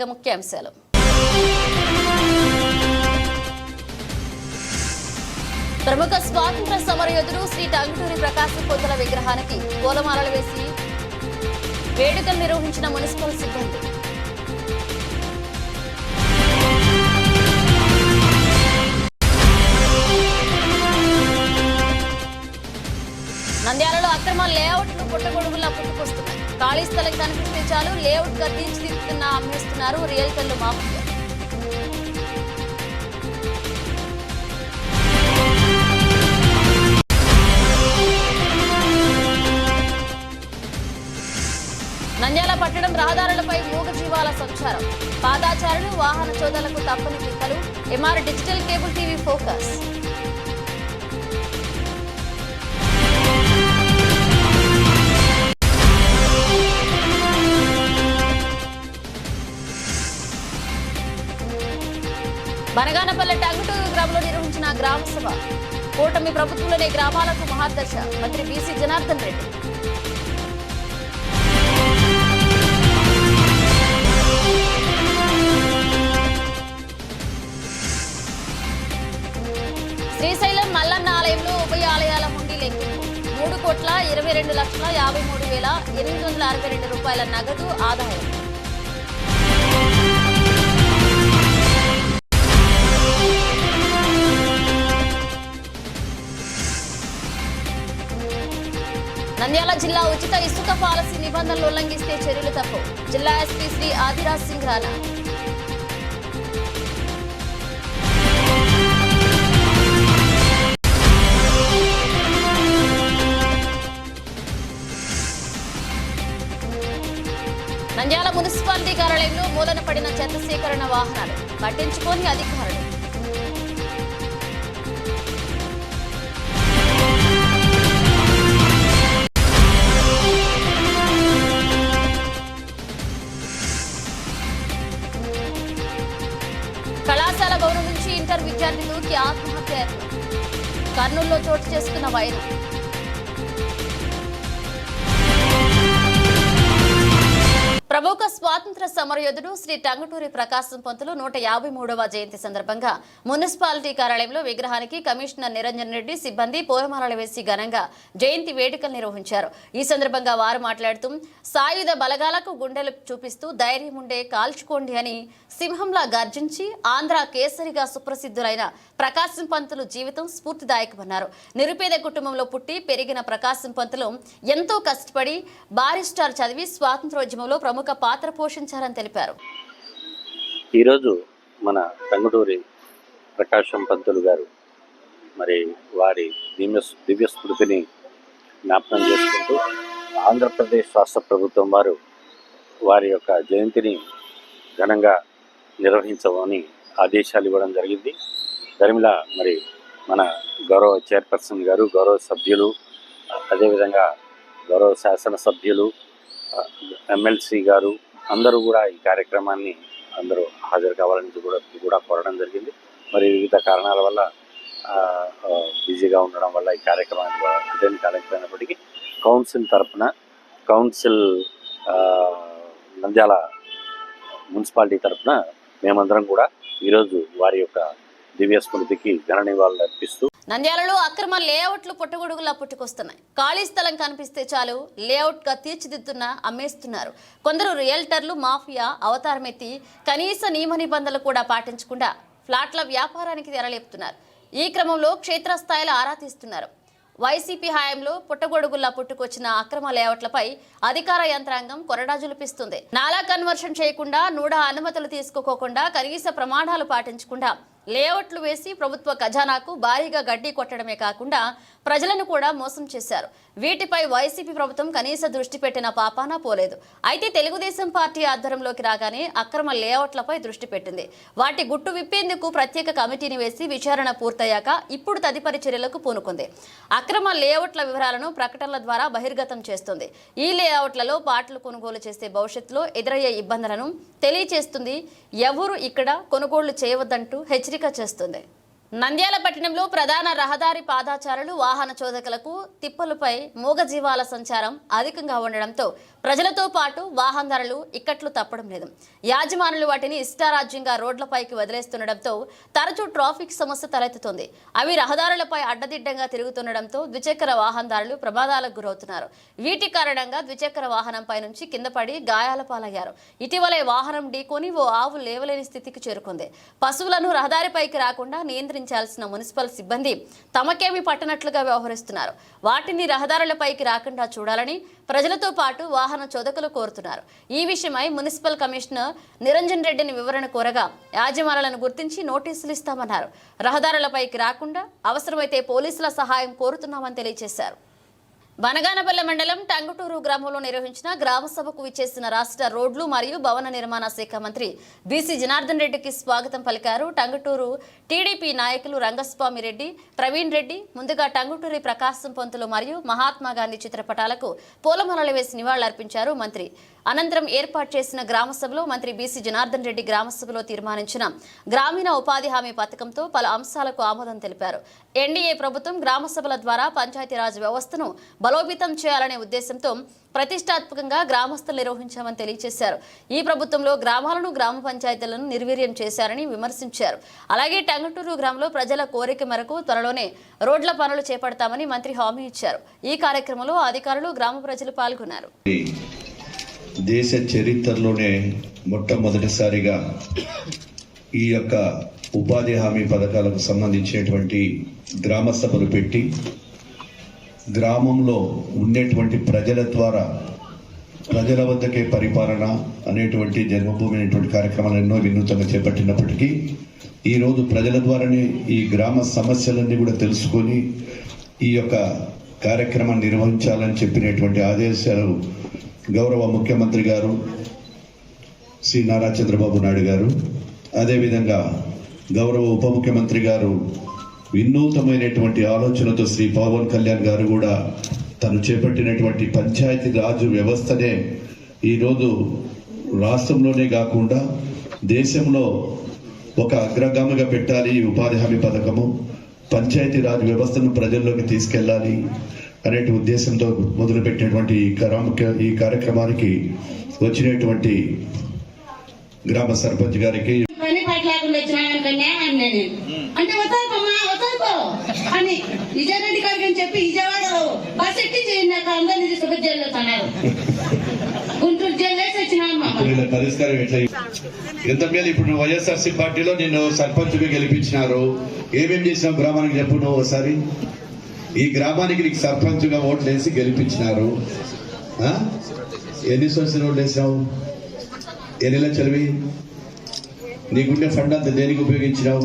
ముందుగా ముఖ్యాంశాలు. ప్రముఖ స్వాతంత్ర సమరయోధుడు శ్రీ టంగుటూరి ప్రకాశం పొద్దుల విగ్రహానికి పూలమాలలు వేసి వేడుకలు నిర్వహించిన మున్సిపల్ సిబ్బంది. నంద్యాలలో అక్రమ లేఅవుట్లు పుట్టగొడుగులా పుట్టుకొస్తున్నాయి. ఖాళీ స్థలం కనిపిస్తే చాలు లేఅవుట్గా తీర్చిదిద్దుతున్న అమ్మేస్తున్నారు. రియల్టర్లు మాఫియా నంద్యాల పట్టణం రహదారులపై మూగజీవాల సంచారం. పాదాచారులు వాహన చోదలకు తప్పని తిప్పలు MR digital cable TV focus. కూటమి ప్రభుత్వంలోని గ్రామాలకు మహాదశ మంత్రి బీసీ జనార్దన్ రెడ్డి. శ్రీశైలం మల్లన్న ఆలయంలో ఉభయ ఆలయాల హుండీ లెక్కింపు. మూడు కోట్ల ఇరవై రెండు లక్షల యాభై మూడు వేల ఎనిమిది వందల అరవై రెండు రూపాయల నగదు ఆదాయం. నంద్యాల జిల్లా ఉచిత ఇసుక పాలసీ నిబంధనలు ఉల్లంఘిస్తే చర్యలు తప్పు. జిల్లా ఎస్పీ శ్రీ ఆదిరాజ్ సింగ్ రాణా. నంద్యాల మున్సిపాలిటీ కార్యాలయంలో మూలన పడిన చెత్త సేకరణ వాహనాలు పట్టించుకోని అధికారులు. ఆత్మహత్య యత్నం. కర్నూలులో చోటు చేసుకున్న వైరం ప్రముఖ స్వాతంత్ర సమరయోధుడు శ్రీ టంగుటూరి ప్రకాశం పంతులు నూట యాభై మూడవ జయంతి సందర్భంగా మున్సిపాలిటీ కార్యాలయంలో విగ్రహానికి కమిషనర్ నిరంజన్ రెడ్డి సిబ్బంది పూలమాలలు వేసి ఘనంగా జయంతి వేడుకలు నిర్వహించారు. ఈ సందర్భంగా వారు మాట్లాడుతూ సాయుధ బలగాలకు గుండెలు చూపిస్తూ ధైర్యం ఉండే కాల్చుకోండి అని సింహంలా గర్జించి ఆంధ్ర కేసరిగా సుప్రసిద్ధులైన ప్రకాశం పంతులు జీవితం స్ఫూర్తిదాయకమన్నారు. నిరుపేద కుటుంబంలో పుట్టి పెరిగిన ప్రకాశం పంతులు ఎంతో కష్టపడి బారిస్టార్ చదివి స్వాతంత్రోద్యమంలో ప్రముఖ పాత్ర పోషించారని తెలిపారు. ఈరోజు మన టంగుటూరి ప్రకాశం పంతులు గారు మరి వారి దివ్య దివ్య స్మృతిని జ్ఞాపకం చేసుకుంటూ ఆంధ్రప్రదేశ్ రాష్ట్ర ప్రభుత్వం వారు వారి యొక్క జయంతిని ఘనంగా నిర్వహించమని ఆదేశాలు ఇవ్వడం జరిగింది. దరిమిల మరి మన గౌరవ చైర్పర్సన్ గారు గౌరవ సభ్యులు అదేవిధంగా గౌరవ శాసనసభ్యులు ఎమ్మెల్సీ గారు అందరూ కూడా ఈ కార్యక్రమాన్ని అందరూ హాజరు కావాలని కూడా కూడా కోరడం జరిగింది. మరి వివిధ కారణాల వల్ల ఆ, బిజీగా ఉండడం వల్ల ఈ కార్యక్రమానికి అటెండ్ కాలేకపోయినప్పటికీ కౌన్సిల్ తరపున కౌన్సిల్ ఆ, నంద్యాల మున్సిపాలిటీ తరపున మేమందరం కూడా ఈరోజు వారి యొక్క దివ్య స్మృతికి ఘన నివాళులు అర్పిస్తూ నంద్యాలలో అక్రమ లేఅవుట్లు పుట్టగొడుగులా పుట్టుకొస్తున్నాయి. ఖాళీ స్థలం కనిపిస్తే చాలు లేఅవుట్గా తీర్చిదిద్దున్న అమ్మేస్తున్నారు. కొందరు రియల్టర్లు మాఫియా అవతారమెత్తి కనీస నియమ నిబంధనలు కూడా పాటించకుండా ఫ్లాట్ల వ్యాపారానికి తెరలేపుతున్నారు. ఈ క్రమంలో క్షేత్రస్థాయిలో ఆరా తీస్తున్నారు. వైసీపీ హయాంలో పుట్టగొడుగుల్లా పుట్టుకొచ్చిన అక్రమ లేఅవుట్లపై అధికార యంత్రాంగం కొరడా జులిపిస్తుంది. నాలా కన్వర్షన్ చేయకుండా నూడా అనుమతులు తీసుకోకుండా కనీస ప్రమాణాలు పాటించకుండా లేఅవుట్లు వేసి ప్రభుత్వ ఖజానాకు భారీగా గడ్డి కొట్టడమే కాకుండా ప్రజలను కూడా మోసం చేశారు. వీటిపై వైసీపీ ప్రభుత్వం కనీస దృష్టి పెట్టిన పాపాన పోలేదు. అయితే తెలుగుదేశం పార్టీ ఆధ్వర్యంలోకి రాగానే అక్రమ లేఅవుట్లపై దృష్టి పెట్టింది. వాటి గుట్టు విప్పేందుకు ప్రత్యేక కమిటీని వేసి విచారణ పూర్తయ్యాక ఇప్పుడు తదుపరి చర్యలకు పూనుకుంది. అక్రమ లేఅవుట్ల వివరాలను ప్రకటనల ద్వారా బహిర్గతం చేస్తుంది. ఈ లేఅవుట్లలో పాటలు కొనుగోలు చేసే భవిష్యత్తులో ఎదురయ్యే ఇబ్బందులను తెలియచేస్తుంది. ఎవరు ఇక్కడ కొనుగోళ్ళు చేయవద్దంటూ హెచ్చరిక చేస్తుంది. నంద్యాల పట్టణంలో ప్రధాన రహదారి పాదాచారులు వాహన చోదకులకు తిప్పలపై మూగజీవాల సంచారం అధికంగా ఉండడంతో ప్రజలతో పాటు వాహనదారులు ఇక్కట్లు తప్పడం లేదు. యాజమానులు వాటిని ఇష్టారాజ్యంగా రోడ్లపైకి వదిలేస్తుండడంతో తరచూ ట్రాఫిక్ సమస్య తలెత్తుతుంది. అవి రహదారులపై అడ్డదిడ్డంగా తిరుగుతుండడంతో ద్విచక్ర వాహనదారులు ప్రమాదాలకు గురవుతున్నారు. వీటి కారణంగా ద్విచక్ర వాహనంపై నుంచి కింద పడి గాయాల పాలయ్యారు. ఇటీవలే వాహనం ఢీకొని ఓ ఆవు లేవలేని స్థితికి చేరుకుంది. పశువులను రహదారిపైకి రాకుండా నియంత్రించాల్సిన మున్సిపల్ సిబ్బంది తమకేమి పట్టనట్లుగా వ్యవహరిస్తున్నారు. వాటిని రహదారులపైకి రాకుండా చూడాలని ప్రజలతో పాటు వాహన చోదకులు కోరుతున్నారు. ఈ విషయమై మున్సిపల్ కమిషనర్ నిరంజన్ రెడ్డిని వివరణ కోరగా యాజమానులను గుర్తించి నోటీసులు ఇస్తామన్నారు. రహదారులపైకి రాకుండా అవసరమైతే పోలీసుల సహాయం కోరుతున్నామని తెలియజేశారు. బనగానపల్లె మండలం టంగుటూరు గ్రామంలో నిర్వహించిన గ్రామ సభకు విచ్చేసిన రాష్ట్ర రోడ్లు మరియు భవన నిర్మాణ శాఖ మంత్రి బీసీ జనార్దన్ రెడ్డికి స్వాగతం పలికారు. టంగుటూరు టీడీపీ నాయకులు రంగస్వామి రెడ్డి ప్రవీణ్ రెడ్డి ముందుగా టంగుటూరి ప్రకాశం పంతులు మరియు మహాత్మా గాంధీ చిత్రపటాలకు పూలమాలలు వేసి నివాళులర్పించారు మంత్రి. అనంతరం ఏర్పాటు చేసిన గ్రామసభలో మంత్రి బీసీ జనార్దన్ రెడ్డి గ్రామసభలో తీర్మానించిన గ్రామీణ ఉపాధి హామీ పథకంతో పలు అంశాలకు ఆమోదం తెలిపారు. ఎన్డీఏ ప్రభుత్వం గ్రామసభల ద్వారా పంచాయతీరాజ్ వ్యవస్థను బలోపేతం చేయాలనే ఉద్దేశంతో ప్రతిష్టాత్మకంగా గ్రామస్తులు నిర్వహించామని తెలియజేశారు. ఈ ప్రభుత్వంలో గ్రామాలను గ్రామ పంచాయతీలను నిర్వీర్యం చేశారని విమర్శించారు. అలాగే టంగటూరు గ్రామంలో ప్రజల కోరిక మేరకు త్వరలోనే రోడ్ల పనులు చేపడతామని మంత్రి హామీ ఇచ్చారు. ఈ కార్యక్రమంలో అధికారులు గ్రామ ప్రజలు పాల్గొన్నారు. దేశ చరిత్రలోనే మొట్టమొదటిసారిగా ఈ యొక్క ఉపాధి హామీ పథకాలకు సంబంధించినటువంటి గ్రామ సభలు పెట్టి గ్రామంలో ఉండేటువంటి ప్రజల ద్వారా ప్రజల వద్దకే పరిపాలన అనేటువంటి జన్మభూమి అనేటువంటి కార్యక్రమాలు ఎన్నో వినూతంగా చేపట్టినప్పటికీ ఈరోజు ప్రజల ద్వారానే ఈ గ్రామ సమస్యలన్నీ కూడా తెలుసుకొని ఈ యొక్క కార్యక్రమాన్ని నిర్వహించాలని చెప్పినటువంటి ఆదేశాలు గౌరవ ముఖ్యమంత్రి గారు శ్రీ నారా చంద్రబాబు నాయుడు గారు అదేవిధంగా గౌరవ ఉప ముఖ్యమంత్రి గారు వినూతమైనటువంటి ఆలోచనతో శ్రీ పవన్ కళ్యాణ్ గారు కూడా తను చేపట్టినటువంటి పంచాయతీ రాజు వ్యవస్థనే ఈరోజు రాష్ట్రంలోనే కాకుండా దేశంలో ఒక అగ్రగామిగా పెట్టాలి ఈ ఉపాధి హామీ పథకము. పంచాయతీ రాజ్ వ్యవస్థను ప్రజల్లోకి తీసుకెళ్ళాలి. అనేటి ఉద్దేశంతో మొదలుపెట్టినటువంటి ఈ కరామ- ఈ కార్యక్రమానికి వచ్చినటువంటి గ్రామ సర్పంచ్ గారికి పని పాట లేకుండా వచ్చినాయనుకనే అని నేను. అంటే వతాకమ్మా వతాకో అని విజయరెడ్డి గారికి అని చెప్పి విజయవాడలో బస్ ఎట్టి చేయినాక అందరినీ తీసుకుపోయి జైల్లో తన్నారు. గుంటూరు జైలు వేసి వచ్చినామా వీళ్ళ. పరిష్కారం ఎట్లా ఎంత మేలు ఇప్పుడు నువ్వు వైఎస్ఆర్సీ పార్టీలో నిన్ను సర్పంచ్గా గెలిపించినారు. ఏమేం చేసినావు గ్రామానికి చెప్పు నువ్వు ఒకసారి. ఈ గ్రామానికి నీకు సర్పంచ్గా ఓట్లు వేసి గెలిపించినారు? ఎన్ని సంవత్సరాలు ఓట్లు వేసినావు ఎన్ని లక్షలవి నీకుండే ఫండ్ అంతా దేనికి ఉపయోగించినావు?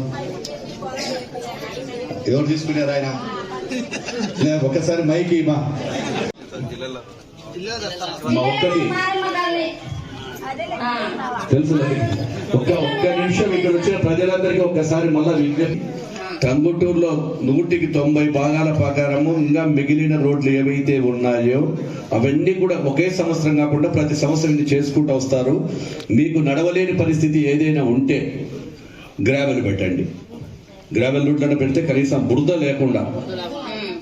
ఎవరు తీసుకున్నారు ఆయన? ఒకసారి మైకి మా మా ఒక్కటి తెలుసు ఒక్క ఒక్క నిమిషం ఇక్కడ వచ్చిన ప్రజలందరికీ ఒక్కసారి మళ్ళా విజ్ఞప్తి. టంగుటూరులో నూటికి తొంభై భాగాల ప్రకారము ఇంకా మిగిలిన రోడ్లు ఏవైతే ఉన్నాయో అవన్నీ కూడా ఒకే సంవత్సరం కాకుండా ప్రతి సంవత్సరం ఇది చేసుకుంటూ వస్తారు. మీకు నడవలేని పరిస్థితి ఏదైనా ఉంటే గ్రావెల్ పెట్టండి. గ్రావెల్ రోడ్లను పెడితే కనీసం బురద లేకుండా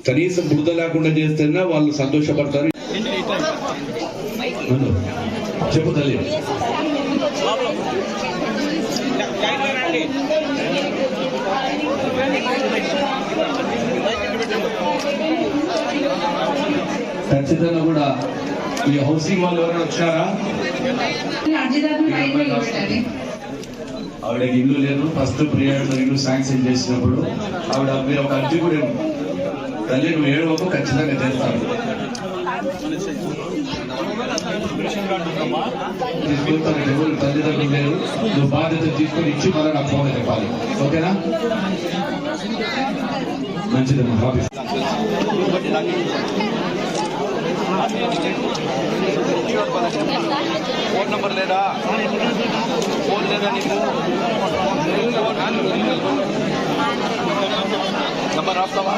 కనీసం బురద లేకుండా చేస్తేనే వాళ్ళు సంతోషపడతారు. చెప్పు తల్లి. ఖచ్చితంగా కూడా ఈ హౌసింగ్ వాళ్ళు ఎవరైనా వచ్చారా? ఆవిడకి ఇల్లు లేదు. ఫస్ట్ పీరియడ్లో ఇల్లు శాంక్షన్ చేసినప్పుడు ఆవిడ మీరు ఒక అర్జీ కూడా. తల్లి నువ్వు ఏడవకు ఖచ్చితంగా చేస్తాను. తీసుకుంటాను ఎవరు తల్లిదండ్రులు లేరు. నువ్వు బాధ్యత తీసుకొని ఇచ్చి మళ్ళీ నాకు ఫోన్ చెప్పాలి. ఓకేనా? మంచిదమ్మా ఆఫీస్ ఫోన్ నంబర్ లేదా ఫోన్ లేదా నీకు నంబర్ రాస్తావా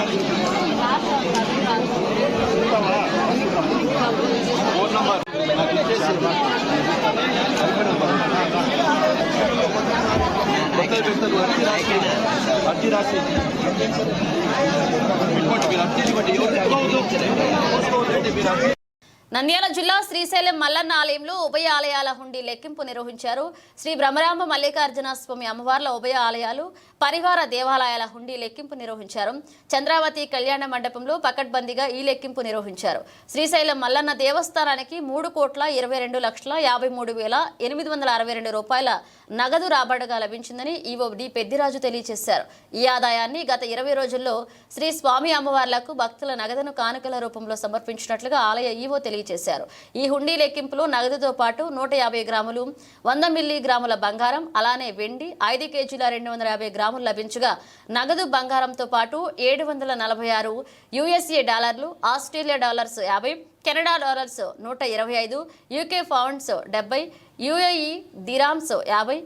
ఫోన్ నంబర్ నాకు ఇచ్చేసి కొత్త పెడతారు అర్జీ రాసి అర్జీ రాసి ఇవ్వండి మీరు అర్జీ ఇవ్వండి ఎవరు ఎక్కువ ఉందో, ఎక్కువ ఉందంటే మీరు అర్జీ నంద్యాల జిల్లా శ్రీశైలం మల్లన్న ఆలయంలో ఉభయ ఆలయాల హుండీ లెక్కింపు నిర్వహించారు. శ్రీ బ్రహ్మరాంబ మల్లికార్జున స్వామి అమ్మవార్ల ఉభయ ఆలయాలు పరివార దేవాలయాల హుండీ లెక్కింపు నిర్వహించారు. చంద్రావతి కళ్యాణ మండపంలో పకడ్బందీగా ఈ లెక్కింపు నిర్వహించారు. శ్రీశైలం మల్లన్న దేవస్థానానికి మూడు కోట్ల ఇరవై రెండు లక్షల యాభై మూడు వేల ఎనిమిది వందల అరవై రెండు రూపాయల నగదు రాబడగా లభించిందని ఈవో డి పెద్దిరాజు తెలియజేశారు. ఈ ఆదాయాన్ని గత ఇరవై రోజుల్లో శ్రీ స్వామి అమ్మవార్లకు భక్తుల నగదును కానుకల రూపంలో సమర్పించినట్లుగా ఆలయ ఈవో తెలియజేశారు. ఈ హుండీ లెక్కింపులో నగదుతో పాటు నూట యాభై గ్రాములు వంద మిల్లీ గ్రాముల బంగారం అలానే వెండి ఐదు కేజీల రెండు వందల యాభై గ్రాములు లభించగా నగదు బంగారంతో పాటు ఏడు వందల నలభై ఆరు యుఎస్ఏ డాలర్లు ఆస్ట్రేలియా డాలర్స్ యాభై కెనడా డాలర్స్ నూట ఇరవై ఐదు యూకే పౌండ్స్ డెబ్బై యుఏఈ దిరామ్స్ యాభై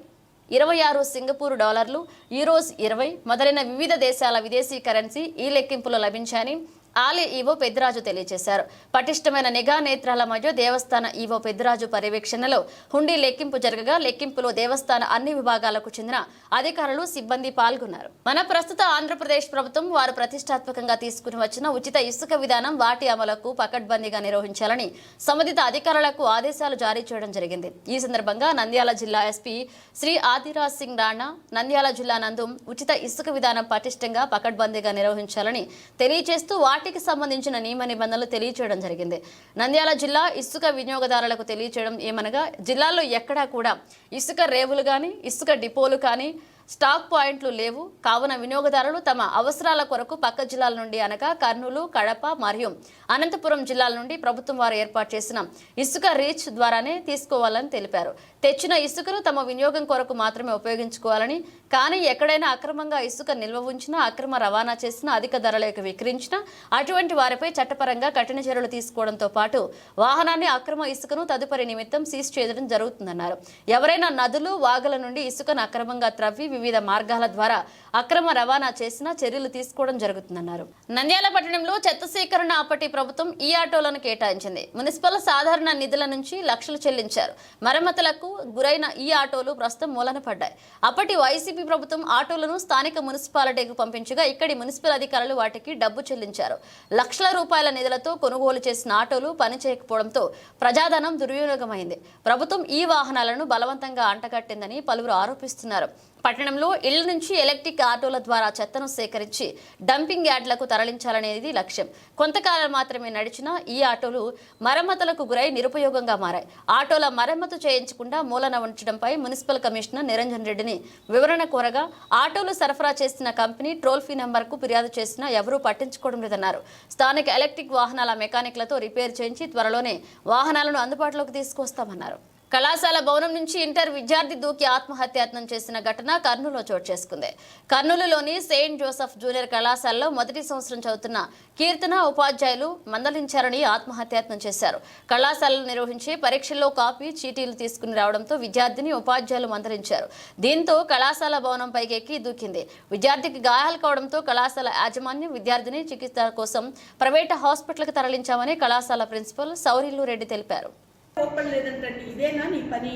ఇరవై ఆరు సింగపూర్ డాలర్లు యూరోస్ ఇరవై మొదలైన వివిధ దేశాల విదేశీ కరెన్సీ ఈ లెక్కింపులో లభించాయని ఆలయ ఈవో పెద్దిరాజు తెలియజేశారు. పటిష్టమైన నిఘా నేత్రాల మధ్య దేవస్థాన ఈవో పెద్దిరాజు పర్యవేక్షణలో హుండీ లెక్కింపు జరగగా లెక్కింపులో దేవస్థాన అన్ని విభాగాలకు చెందిన అధికారులు సిబ్బంది పాల్గొన్నారు. మన ప్రస్తుత ఆంధ్రప్రదేశ్ ప్రభుత్వం వారు ప్రతిష్టాత్మకంగా తీసుకుని వచ్చిన ఉచిత ఇసుక విధానం వాటి అమలకు పకడ్బందీగా నిర్వహించాలని సంబంధిత అధికారులకు ఆదేశాలు జారీ చేయడం జరిగింది. ఈ సందర్భంగా నంద్యాల జిల్లా ఎస్పీ శ్రీ ఆదిరాజ్ సింగ్ రాణా నంద్యాల జిల్లా నందు ఉచిత ఇసుక విధానం పటిష్టంగా పకడ్బందీగా నిర్వహించాలని తెలియజేస్తూ పార్టీకి సంబంధించిన నియమ నిబంధనలు తెలియచేయడం జరిగింది. నంద్యాల జిల్లా ఇసుక వినియోగదారులకు తెలియచేయడం ఏమనగా జిల్లాలో ఎక్కడా కూడా ఇసుక రేవులు కానీ ఇసుక డిపోలు కానీ స్టాక్ పాయింట్లు లేవు. కావున వినియోగదారులు తమ అవసరాల కొరకు పక్క జిల్లాల నుండి అనగా కర్నూలు కడప మరియు అనంతపురం జిల్లాల నుండి ప్రభుత్వం వారు ఏర్పాటు చేసిన ఇసుక రీచ్ ద్వారానే తీసుకోవాలని తెలిపారు. తెచ్చిన ఇసుకను తమ వినియోగం కొరకు మాత్రమే ఉపయోగించుకోవాలని కానీ ఎక్కడైనా అక్రమంగా ఇసుక నిల్వ ఉంచినా అక్రమ రవాణా చేసినా అధిక ధరలకు విక్రయించినా అటువంటి వారిపై చట్టపరంగా కఠిన చర్యలు తీసుకోవడంతో పాటు వాహనాన్ని అక్రమ ఇసుకను తదుపరి నిమిత్తం సీజ్ చేయడం జరుగుతుందన్నారు. ఎవరైనా నదులు వాగుల నుండి ఇసుకను అక్రమంగా త్రవ్వి వివిధ మార్గాల ద్వారా అక్రమ రవాణా చేసినా చర్యలు తీసుకోవడం జరుగుతుందన్నారు. నంద్యాల పట్టణంలో చెత్త సేకరణ అప్పటి ప్రభుత్వం ఈ ఆటోలను కేటాయించింది. మున్సిపల్ సాధారణ నిధుల నుంచి లక్షలు చెల్లించారు. మరమ్మతులకు గురైన ఈ ఆటోలు ప్రస్తుతం మూలన పడ్డాయి. అప్పటి వైసీపీ ప్రభుత్వం ఆటోలను స్థానిక మున్సిపాలిటీకి పంపించగా ఇక్కడి మున్సిపల్ అధికారులు వాటికి డబ్బు చెల్లించారు. లక్షల రూపాయల నిధులతో కొనుగోలు చేసిన ఆటోలు పనిచేయకపోవడంతో ప్రజాధనం దుర్వినియోగమైంది. ప్రభుత్వం ఈ వాహనాలను బలవంతంగా అంటగట్టిందని పలువురు ఆరోపిస్తున్నారు. పట్టణంలో ఇళ్ళ నుంచి ఎలక్ట్రిక్ ఆటోల ద్వారా చెత్తను సేకరించి డంపింగ్ యార్డ్లకు తరలించాలనేది లక్ష్యం. కొంతకాలం మాత్రమే నడిచిన ఈ ఆటోలు మరమ్మతులకు గురై నిరుపయోగంగా మారాయి. ఆటోల మరమ్మతు చేయించకుండా మూలన ఉంచడంపై మున్సిపల్ కమిషనర్ నిరంజన్ రెడ్డిని వివరణ కోరగా ఆటోలు సరఫరా చేసిన కంపెనీ టోల్ ఫీ నెంబర్కు ఫిర్యాదు చేసినా ఎవరూ పట్టించుకోవడం లేదన్నారు. స్థానిక ఎలక్ట్రిక్ వాహనాల మెకానిక్లతో రిపేర్ చేయించి త్వరలోనే వాహనాలను అందుబాటులోకి తీసుకొస్తామన్నారు. కళాశాల భవనం నుంచి ఇంటర్ విద్యార్థి దూకి ఆత్మహత్యాత్నం చేసిన ఘటన కర్నూలులో చోటు చేసుకుంది. కర్నూలులోని సెయింట్ జోసెఫ్ జూనియర్ కళాశాలలో మొదటి సంవత్సరం చదువుతున్న కీర్తన ఉపాధ్యాయులు మందలించారని ఆత్మహత్యాత్నం చేశారు. కళాశాలలు నిర్వహించి పరీక్షల్లో కాపీ చీటీలు తీసుకుని రావడంతో విద్యార్థిని ఉపాధ్యాయులు మందలించారు. దీంతో కళాశాల భవనం పైకెక్కి దూకింది. విద్యార్థికి గాయాలు కావడంతో కళాశాల యాజమాన్యం విద్యార్థిని చికిత్స కోసం ప్రైవేట్ హాస్పిటల్కి తరలించామని కళాశాల ప్రిన్సిపల్ సౌరిల్లు రెడ్డి తెలిపారు. ఓపెన్ లేదంటే ఇదేనా నీ పని?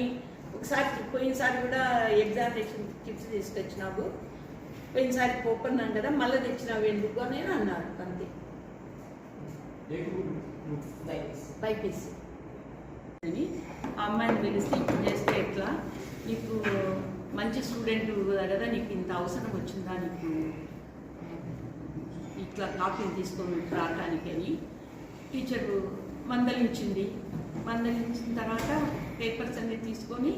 ఒకసారి పోయినసారి కూడా ఎగ్జామినేషన్ కిట్స్ తీసుకొచ్చినావు. పోయినసారి ఓపెన్ అన్నాను కదా మళ్ళీ తెచ్చినావు ఎందుకు అని అన్నారు. అంతే. బైపీసీ అని ఆ అమ్మాయిని పిలిస్తే ఇప్పుడు చేస్తే ఎట్లా? నీకు మంచి స్టూడెంట్ కదా నీకు ఇంత అవసరం వచ్చిందా నీకు? ఇట్లా కాపీని తీసుకొని రావటానికి అని. టీచరు మందలించింది. మందలించిన తర్వాత పేపర్స్ అన్ని తీసుకొని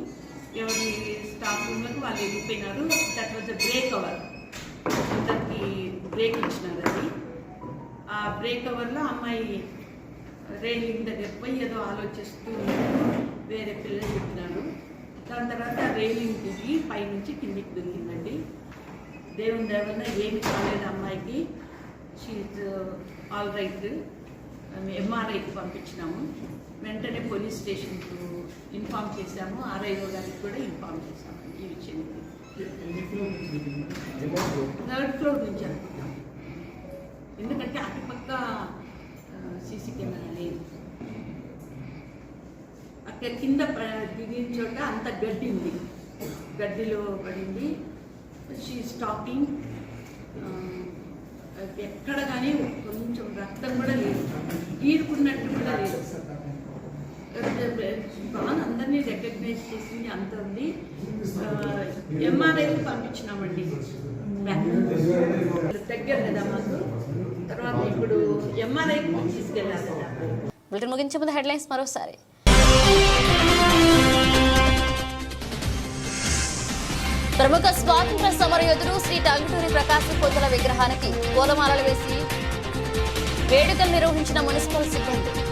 ఎవరి స్టాఫ్ రూమ్లకు వాళ్ళు వెళ్ళిపోయినారు. దట్ వాజ్ బ్రేక్ అవర్ అందరికి బ్రేక్ ఇచ్చినారు అది. ఆ బ్రేక్ అవర్లో అమ్మాయి రైలింగ్ దగ్గర పోయి ఏదో ఆలోచిస్తూ వేరే పిల్లలు చెప్పినాడు దాని తర్వాత రైలింగ్ దిగి పైనుంచి కిందికి దొరికిందండి. దేవుని దేవన ఏమి కాలేదు అమ్మాయికి. షీజ్ ఆల్ రైట్ ఎంఆర్ఐకి పంపించినాము. వెంటనే పోలీస్ స్టేషన్కు ఇన్ఫామ్ చేశాము. ఆర్ఐఓ గారికి కూడా ఇన్ఫామ్ చేశాము ఈ విషయం. థర్డ్ ఫ్లోర్ నుంచి అనుకుంటాం. ఎందుకంటే అటుపక్క సీసీ కెమెరా లేదు. అక్కడ కింద దిగిన చోట అంత గడ్డి ఉంది. గడ్డిలో పడింది. షీ స్టాకింగ్ ఎక్కడ కానీ కొంచెం రక్తం కూడా లేదు. ఈడుకున్నట్టు కూడా లేదు. బాగా అందరినీ రికగ్నైజ్ చేసింది అంత ఉంది ఎంఆర్ఐకి పంపించినామండి. దగ్గర కదా మాకు. తర్వాత ఇప్పుడు ఎంఆర్ఐకి తీసుకెళ్ళాలి బులెటిన్ ముగించే ముందు హెడ్లైన్స్ మరోసారి. ప్రముఖ స్వాతంత్ర సమరయోధుడు శ్రీ టంగుటూరి ప్రకాశం పొందుల విగ్రహానికి పూలమాలలు వేసి వేడుకలు నిర్వహించిన మున్సిపల్ సిబ్బంది.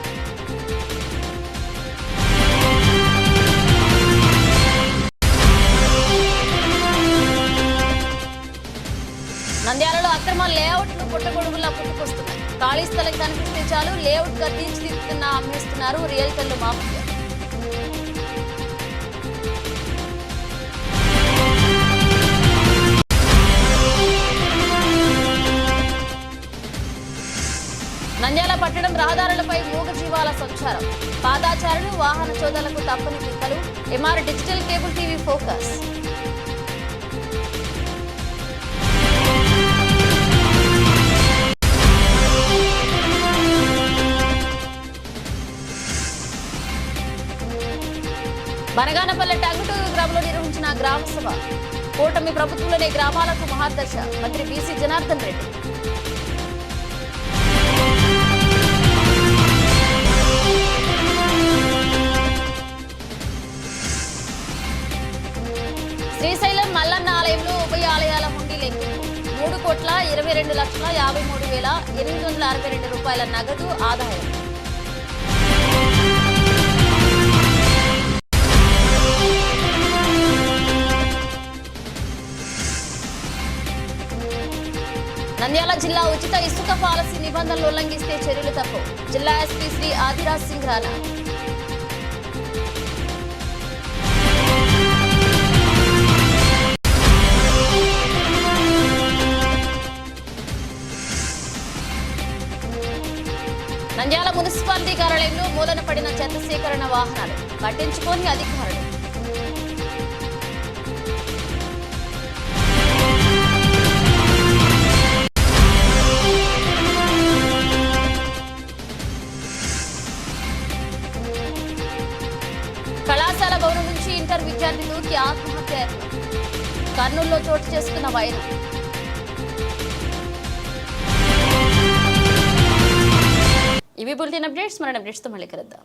అక్రమ లేఅవుట్లు పుట్టగొడుగులా పుట్టుకొస్తున్నాయి. ఖాళీ స్థలం కనిపిస్తే చాలు లేఅవుట్గా తీర్చిదిద్దుతున్న అమ్మేస్తున్నారు రియల్టర్లు మాఫియా నంద్యాల పట్టణం రహదారులపై మూగ జీవాల సంచారం. పాదాచారులు వాహన చోదలకు తప్పని పిక్కలు MR digital cable TV focus. Banaganapalle Tangutur గ్రామంలో నిర్వహించిన గ్రామ సభ కూటమి ప్రభుత్వంలోని గ్రామాలకు మహాదశ మంత్రి బీసీ జనార్దన్ రెడ్డి. శ్రీశైలం మల్లన్న ఆలయంలో ఉభయ ఆలయాల హుండీ లెక్కింపు. మూడు కోట్ల ఇరవై రెండు లక్షల యాభై మూడు వేల ఎనిమిది వందల అరవై రెండు రూపాయల నగదు ఆదాయం. నంద్యాల జిల్లా ఉచిత ఇసుక పాలసీ నిబంధనలు ఉల్లంఘిస్తే చర్యలు తప్పు. జిల్లా ఎస్పీ శ్రీ ఆదిరాజ్ సింగ్ రాణా. నంద్యాల మున్సిపాలిటీ కార్యాలయంలో మూలన పడిన చెత్త సేకరణ వాహనాలు పట్టించుకోని అధికారులు. నుంచి ఆత్మహత్య కర్నూలులో చోటు చేసుకున్న వైరం. ఇవి బులెటిన్ అప్డేట్స్. మన అప్డేట్స్తో మళ్ళీ కలుద్దాం.